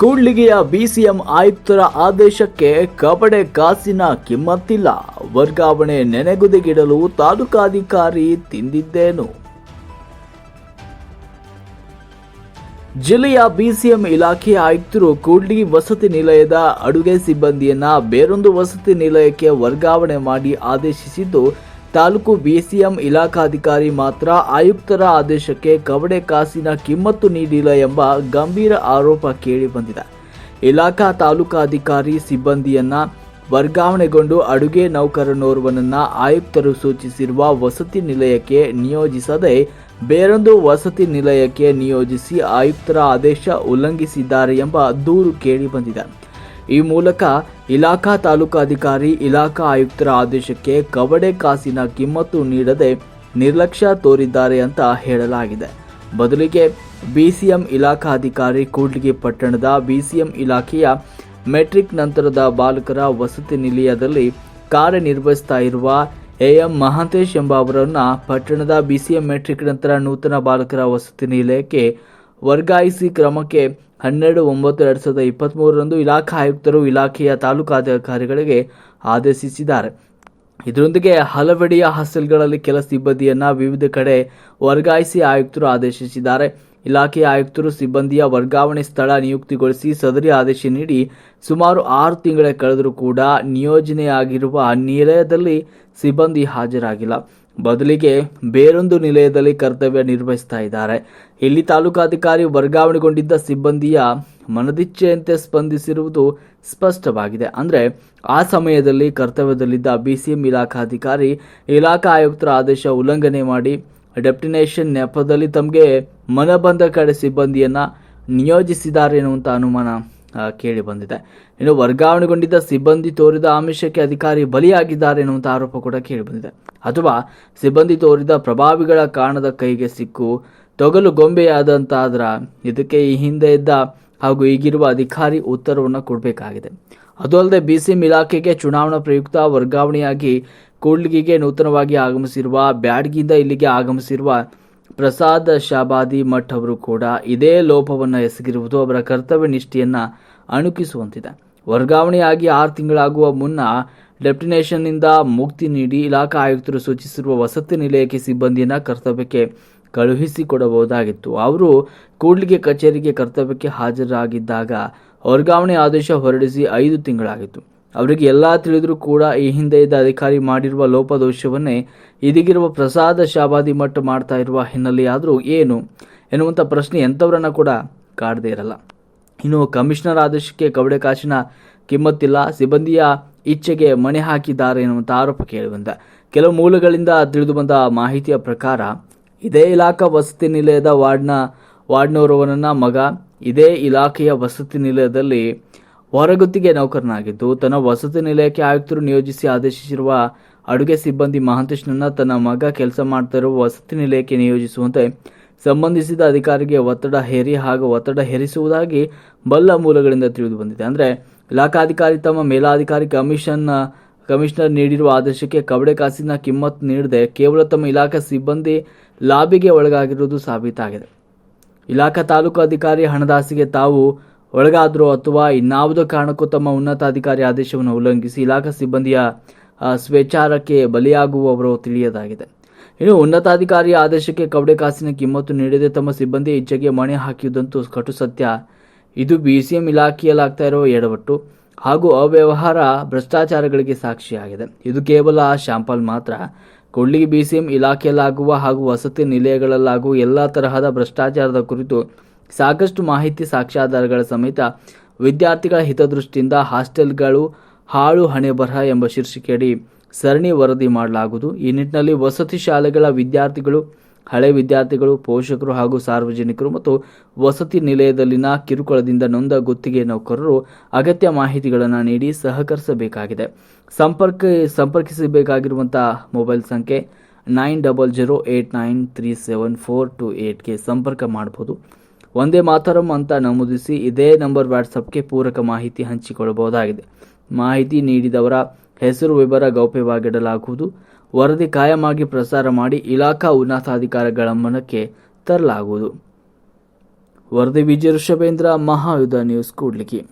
ಕೂಡ್ಲಿಗೆಯ BCM ಆಯುಕ್ತರ ಆದೇಶಕ್ಕೆ ಕಬಡೆ ಕಾಸಿನ ಕಿಮ್ಮತ್ತಿಲ್ಲ. ವರ್ಗಾವಣೆ ನೆನೆಗುದಿಗಿಡಲು ತಾಲೂಕಾಧಿಕಾರಿ ತಿಂದಿದ್ದೇನು. ಜಿಲ್ಲೆಯ ಬಿಸಿಎಂ ಇಲಾಖೆ ಆಯುಕ್ತರು ಕೂಡ್ಲಿ ವಸತಿ ನಿಲಯದ ಅಡುಗೆ ಸಿಬ್ಬಂದಿಯನ್ನ ಬೇರೊಂದು ವಸತಿ ನಿಲಯಕ್ಕೆ ವರ್ಗಾವಣೆ ಮಾಡಿ ಆದೇಶಿಸಿದ್ದು ತಾಲೂಕು ಬಿಸಿಎಂ ಇಲಾಖಾಧಿಕಾರಿ ಮಾತ್ರ ಆಯುಕ್ತರ ಆದೇಶಕ್ಕೆ ಕವಡೆ ಕಾಸಿನ ಕಿಮ್ಮತ್ತು ನೀಡಿಲ್ಲ ಎಂಬ ಗಂಭೀರ ಆರೋಪ ಕೇಳಿಬಂದಿದೆ. ಇಲಾಖಾ ತಾಲೂಕಾಧಿಕಾರಿ ಸಿಬ್ಬಂದಿಯನ್ನ ವರ್ಗಾವಣೆಗೊಂಡು ಅಡುಗೆ ನೌಕರನೋರ್ವನನ್ನ ಆಯುಕ್ತರು ಸೂಚಿಸಿರುವ ವಸತಿ ನಿಲಯಕ್ಕೆ ನಿಯೋಜಿಸದೆ ಬೇರೊಂದು ವಸತಿ ನಿಲಯಕ್ಕೆ ನಿಯೋಜಿಸಿ ಆಯುಕ್ತರ ಆದೇಶ ಉಲ್ಲಂಘಿಸಿದ್ದಾರೆ ಎಂಬ ದೂರು ಕೇಳಿಬಂದಿದೆ. ಈ ಮೂಲಕ ಇಲಾಖಾ ತಾಲೂಕಾಧಿಕಾರಿ ಇಲಾಖಾ ಆಯುಕ್ತರ ಆದೇಶಕ್ಕೆ ಕವಡೆ ಕಾಸಿನ ಕಿಮ್ಮತ್ತು ನೀಡದೆ ನಿರ್ಲಕ್ಷ್ಯ ತೋರಿದ್ದಾರೆ ಅಂತ ಹೇಳಲಾಗಿದೆ. ಬದಲಿಗೆ ಬಿಸಿಎಂ ಇಲಾಖಾಧಿಕಾರಿ ಕೂಡ್ಲಿಗಿ ಪಟ್ಟಣದ ಬಿಸಿಎಂ ಇಲಾಖೆಯ ಮೆಟ್ರಿಕ್ ನಂತರದ ಬಾಲಕರ ವಸತಿ ನಿಲಯದಲ್ಲಿ ಕಾರ್ಯನಿರ್ವಹಿಸ್ತಾ ಇರುವ ಎಎಂ ಮಹಾಂತೇಶ್ ಎಂಬುವರನ್ನ ಪಟ್ಟಣದ ಬಿಸಿಎಂ ಮೆಟ್ರಿಕ್ ನಂತರ ನೂತನ ಬಾಲಕರ ವಸತಿ ನಿಲಯಕ್ಕೆ ವರ್ಗಾಯಿಸಿ ಕ್ರಮಕ್ಕೆ ಹನ್ನೆರಡು ಒಂಬತ್ತು ಎರಡು ಸಾವಿರದ ಇಪ್ಪತ್ತ್ಮೂರರಂದು ಇಲಾಖಾ ಆಯುಕ್ತರು ಇಲಾಖೆಯ ತಾಲೂಕಾಧಿಕಾರಿಗಳಿಗೆ ಆದೇಶಿಸಿದ್ದಾರೆ. ಇದರೊಂದಿಗೆ ಹಲವೆಡೆಯ ಹಾಸ್ಟೆಲ್ಗಳಲ್ಲಿ ಕೆಲ ಸಿಬ್ಬಂದಿಯನ್ನ ವಿವಿಧ ಕಡೆ ವರ್ಗಾಯಿಸಿ ಆಯುಕ್ತರು ಆದೇಶಿಸಿದ್ದಾರೆ. ಇಲಾಖೆಯ ಆಯುಕ್ತರು ಸಿಬ್ಬಂದಿಯ ವರ್ಗಾವಣೆ ಸ್ಥಳ ನಿಯುಕ್ತಿಗೊಳಿಸಿ ಸದರಿ ಆದೇಶ ನೀಡಿ ಸುಮಾರು ಆರು ತಿಂಗಳ ಕಳೆದರೂ ಕೂಡ ನಿಯೋಜನೆಯಾಗಿರುವ ನಿಲಯದಲ್ಲಿ ಸಿಬ್ಬಂದಿ ಹಾಜರಾಗಿಲ್ಲ. ಬದಲಿಗೆ ಬೇರೊಂದು ನಿಲಯದಲ್ಲಿ ಕರ್ತವ್ಯ ನಿರ್ವಹಿಸ್ತಾ ಇದ್ದಾರೆ. ಇಲ್ಲಿ ತಾಲೂಕಾಧಿಕಾರಿ ವರ್ಗಾವಣೆಗೊಂಡಿದ್ದ ಸಿಬ್ಬಂದಿಯ ಮನದಿಚ್ಛೆಯಂತೆ ಸ್ಪಂದಿಸಿರುವುದು ಸ್ಪಷ್ಟವಾಗಿದೆ. ಅಂದರೆ, ಆ ಸಮಯದಲ್ಲಿ ಕರ್ತವ್ಯದಲ್ಲಿದ್ದ ಬಿಸಿಎಂ ಇಲಾಖಾಧಿಕಾರಿ, ಇಲಾಖಾ ಆಯುಕ್ತರ ಆದೇಶ ಉಲ್ಲಂಘನೆ ಮಾಡಿ ಡೆಪ್ಟಿನೇಷನ್ ನೆಪದಲ್ಲಿ ತಮಗೆ ಮನಬಂದ ಕಡೆ ಸಿಬ್ಬಂದಿಯನ್ನು ನಿಯೋಜಿಸಿದ್ದಾರೆ ಎನ್ನುವಂಥ ಅನುಮಾನ ಕೇಳಿ ಬಂದಿದೆ. ಇನ್ನು ವರ್ಗಾವಣೆಗೊಂಡಿದ್ದ ಸಿಬ್ಬಂದಿ ತೋರಿದ ಆಮಿಷಕ್ಕೆ ಅಧಿಕಾರಿ ಬಲಿಯಾಗಿದ್ದಾರೆ ಎನ್ನುವಂಥ ಆರೋಪ ಕೂಡ ಕೇಳಿ ಬಂದಿದೆ. ಅಥವಾ ಸಿಬ್ಬಂದಿ ತೋರಿದ ಪ್ರಭಾವಿಗಳ ಕಾರಣದ ಕೈಗೆ ಸಿಕ್ಕು, ತೊಗಲು ಗೊಂಬೆಯಾದಂತಾದ್ರ ಇದಕ್ಕೆ ಈ ಹಿಂದೆ ಇದ್ದ ಹಾಗೂ ಈಗಿರುವ ಅಧಿಕಾರಿ ಉತ್ತರವನ್ನು ಕೊಡಬೇಕಾಗಿದೆ. ಅದು ಅಲ್ಲದೆ ಬಿಸಿಎಂ ಇಲಾಖೆಗೆ ಚುನಾವಣಾ ಪ್ರಯುಕ್ತ ವರ್ಗಾವಣೆಯಾಗಿ ಕೂಡ್ಲಿಗೆ ನೂತನವಾಗಿ ಆಗಮಿಸಿರುವ, ಬ್ಯಾಡ್ಗಿಯಿಂದ ಇಲ್ಲಿಗೆ ಆಗಮಿಸಿರುವ ಪ್ರಸಾದ್ ಶಾಬಾದಿ ಮಠ್ ಅವರು ಕೂಡ ಇದೇ ಲೋಪವನ್ನು ಎಸಗಿರುವುದು ಅವರ ಕರ್ತವ್ಯ ನಿಷ್ಠೆಯನ್ನು ಅಣುಕಿಸುವಂತಿದೆ. ವರ್ಗಾವಣೆಯಾಗಿ ಆರು ತಿಂಗಳಾಗುವ ಮುನ್ನ ಡೆಪ್ಟಿನೇಷನ್ನಿಂದ ಮುಕ್ತಿ ನೀಡಿ ಇಲಾಖಾ ಆಯುಕ್ತರು ಸೂಚಿಸಿರುವ ವಸತಿ ನಿಲಯಕ್ಕೆ ಸಿಬ್ಬಂದಿಯನ್ನು ಕರ್ತವ್ಯಕ್ಕೆ ಕಳುಹಿಸಿಕೊಡಬಹುದಾಗಿತ್ತು. ಅವರು ಕೂಡ್ಲಿಗೆ ಕಚೇರಿಗೆ ಕರ್ತವ್ಯಕ್ಕೆ ಹಾಜರಾಗಿದ್ದಾಗ ವರ್ಗಾವಣೆ ಆದೇಶ ಹೊರಡಿಸಿ ಐದು ತಿಂಗಳಾಗಿತ್ತು. ಅವರಿಗೆ ಎಲ್ಲ ತಿಳಿದರೂ ಕೂಡ ಈ ಹಿಂದೆ ಇದ್ದ ಅಧಿಕಾರಿ ಮಾಡಿರುವ ಲೋಪದೋಷವನ್ನೇ ಇದಿಗಿರುವ ಪ್ರಸಾದ ಶಾಬಾದಿ ಮಠ ಮಾಡ್ತಾ ಇರುವ ಹಿನ್ನೆಲೆಯಾದರೂ ಏನು ಎನ್ನುವಂಥ ಪ್ರಶ್ನೆ ಎಂಥವರನ್ನ ಕೂಡ ಕಾಡದೇ ಇರಲ್ಲ. ಇನ್ನು ಕಮಿಷನರ್ ಆದೇಶಕ್ಕೆ ಕವಡೆ ಕಾಸಿನ ಕಿಮ್ಮತ್ತಿಲ್ಲ, ಸಿಬ್ಬಂದಿಯ ಇಚ್ಛೆಗೆ ಮಣೆ ಹಾಕಿದ್ದಾರೆ ಎನ್ನುವಂಥ ಆರೋಪ ಕೇಳಿಬಂದ. ಕೆಲವು ಮೂಲಗಳಿಂದ ತಿಳಿದು ಬಂದ ಮಾಹಿತಿಯ ಪ್ರಕಾರ, ಇದೇ ಇಲಾಖಾ ವಸತಿ ನಿಲಯದ ವಾರ್ಡ್ನ ವಾರ್ಡ್ನವರವನನ್ನ ಮಗ, ಇದೇ ಇಲಾಖೆಯ ವಸತಿ ನಿಲಯದಲ್ಲಿ ಹೊರಗುತ್ತಿಗೆ ನೌಕರನಾಗಿದ್ದು ತನ್ನ ವಸತಿ ನಿಲಯಕ್ಕೆ ಆಯುಕ್ತರು ನಿಯೋಜಿಸಿ ಆದೇಶಿಸಿರುವ ಅಡುಗೆ ಸಿಬ್ಬಂದಿ ಮಹಾಂತೇಶ್ನನ್ನ ತನ್ನ ಮಗ ಕೆಲಸ ಮಾಡ್ತಾ ವಸತಿ ನಿಲಯಕ್ಕೆ ನಿಯೋಜಿಸುವಂತೆ ಸಂಬಂಧಿಸಿದ ಅಧಿಕಾರಿಗೆ ಒತ್ತಡ ಹೇರಿ ಹಾಗೂ ಒತ್ತಡ ಹೇರಿಸುವುದಾಗಿ ಬಲ್ಲ ಮೂಲಗಳಿಂದ ತಿಳಿದು ಬಂದಿದೆ. ಅಂದರೆ ಇಲಾಖಾಧಿಕಾರಿ ತಮ್ಮ ಮೇಲಾಧಿಕಾರಿ ಕಮಿಷನ್, ಕಮಿಷನರ್ ನೀಡಿರುವ ಆದೇಶಕ್ಕೆ ಕವಡೆ ಕಾಸಿನ ಕಿಮ್ಮತ್ ನೀಡದೆ ಕೇವಲ ತಮ್ಮ ಇಲಾಖಾ ಸಿಬ್ಬಂದಿ ಲಾಬಿಗೆ ಒಳಗಾಗಿರುವುದು ಸಾಬೀತಾಗಿದೆ. ಇಲಾಖಾ ತಾಲೂಕು ಅಧಿಕಾರಿ ಹಣದಾಸಿಗೆ ತಾವು ಒಳಗಾದರೂ ಅಥವಾ ಇನ್ನಾವುದೋ ಕಾರಣಕ್ಕೂ ತಮ್ಮ ಉನ್ನತಾಧಿಕಾರಿ ಆದೇಶವನ್ನು ಉಲ್ಲಂಘಿಸಿ ಇಲಾಖಾ ಸಿಬ್ಬಂದಿಯ ಆ, ಸ್ವೇಚ್ಛಾರಕ್ಕೆ ಬಲಿಯಾಗುವವರು ತಿಳಿಯದಾಗಿದೆ. ಇನ್ನು ಉನ್ನತಾಧಿಕಾರಿ ಆದೇಶಕ್ಕೆ ಕವಡೆ ಕಾಸಿನ ಕಿಮ್ಮತ್ತು ನೀಡದೆ ತಮ್ಮ ಸಿಬ್ಬಂದಿ ಇಚ್ಛೆಗೆ ಮಣೆ ಹಾಕಿದ್ದಂತೂ ಕಟು ಸತ್ಯ. ಇದು ಬಿ ಸಿ ಎಂ ಇಲಾಖೆಯಲ್ಲಾಗ್ತಾ ಇರುವ ಎಡವಟ್ಟು ಹಾಗೂ ಅವ್ಯವಹಾರ ಭ್ರಷ್ಟಾಚಾರಗಳಿಗೆ ಸಾಕ್ಷಿಯಾಗಿದೆ. ಇದು ಕೇವಲ ಶಾಂಪಲ್ ಮಾತ್ರ. ಕೊಡ್ಲಿ ಬಿ ಸಿ ಎಂ ಇಲಾಖೆಯಲ್ಲಾಗುವ ಹಾಗೂ ವಸತಿ ನಿಲಯಗಳಲ್ಲಾಗುವ ಎಲ್ಲ ತರಹದ ಭ್ರಷ್ಟಾಚಾರದ ಕುರಿತು ಸಾಕಷ್ಟು ಮಾಹಿತಿ ಸಾಕ್ಷ್ಯಾಧಾರಗಳ ಸಮೇತ ವಿದ್ಯಾರ್ಥಿಗಳ ಹಿತದೃಷ್ಟಿಯಿಂದ ಹಾಸ್ಟೆಲ್ಗಳು ಹಾಳು ಹಣೆ ಬರಹ ಎಂಬ ಶೀರ್ಷಿಕೆಯಡಿ ಸರಣಿ ವರದಿ ಮಾಡಲಾಗುವುದು. ಈ ನಿಟ್ಟಿನಲ್ಲಿ ವಸತಿ ಶಾಲೆಗಳ ವಿದ್ಯಾರ್ಥಿಗಳು, ಹಳೆ ವಿದ್ಯಾರ್ಥಿಗಳು, ಪೋಷಕರು ಹಾಗೂ ಸಾರ್ವಜನಿಕರು ಮತ್ತು ವಸತಿ ನಿಲಯದಲ್ಲಿನ ಕಿರುಕುಳದಿಂದ ನೊಂದ ಗುತ್ತಿಗೆ ನೌಕರರು ಅಗತ್ಯ ಮಾಹಿತಿಗಳನ್ನು ನೀಡಿ ಸಹಕರಿಸಬೇಕಾಗಿದೆ. ಸಂಪರ್ಕ ಸಂಪರ್ಕಿಸಬೇಕಾಗಿರುವಂಥ ಮೊಬೈಲ್ ಸಂಖ್ಯೆ nine double zero eight nine three seven four two ಏಯ್ಟ್ಗೆ ಸಂಪರ್ಕ ಮಾಡಬಹುದು ಒಂದೇ ಮಾತರಂ ಅಂತ ನಮೂದಿಸಿ ಇದೇ ನಂಬರ್ ವಾಟ್ಸಪ್ಗೆ ಪೂರಕ ಮಾಹಿತಿ ಹಂಚಿಕೊಳ್ಳಬಹುದಾಗಿದೆ. ಮಾಹಿತಿ ನೀಡಿದವರ ಹೆಸರು, ವಿವರ ಗೌಪ್ಯವಾಗಿಡಲಾಗುವುದು. ವರದಿ ಕಾಯಮಾಗಿ ಪ್ರಸಾರ ಮಾಡಿ ಇಲಾಖಾ ಉನ್ನತಾಧಿಕಾರಿಗಳ ಮನಕ್ಕೆ ತರಲಾಗುವುದು. ವರದಿ ವಿಜಯ ಋಷಭೇಂದ್ರ, ಮಹಾಯುಧ ನ್ಯೂಸ್ ಕೂಡ್ಲಿಗಿ.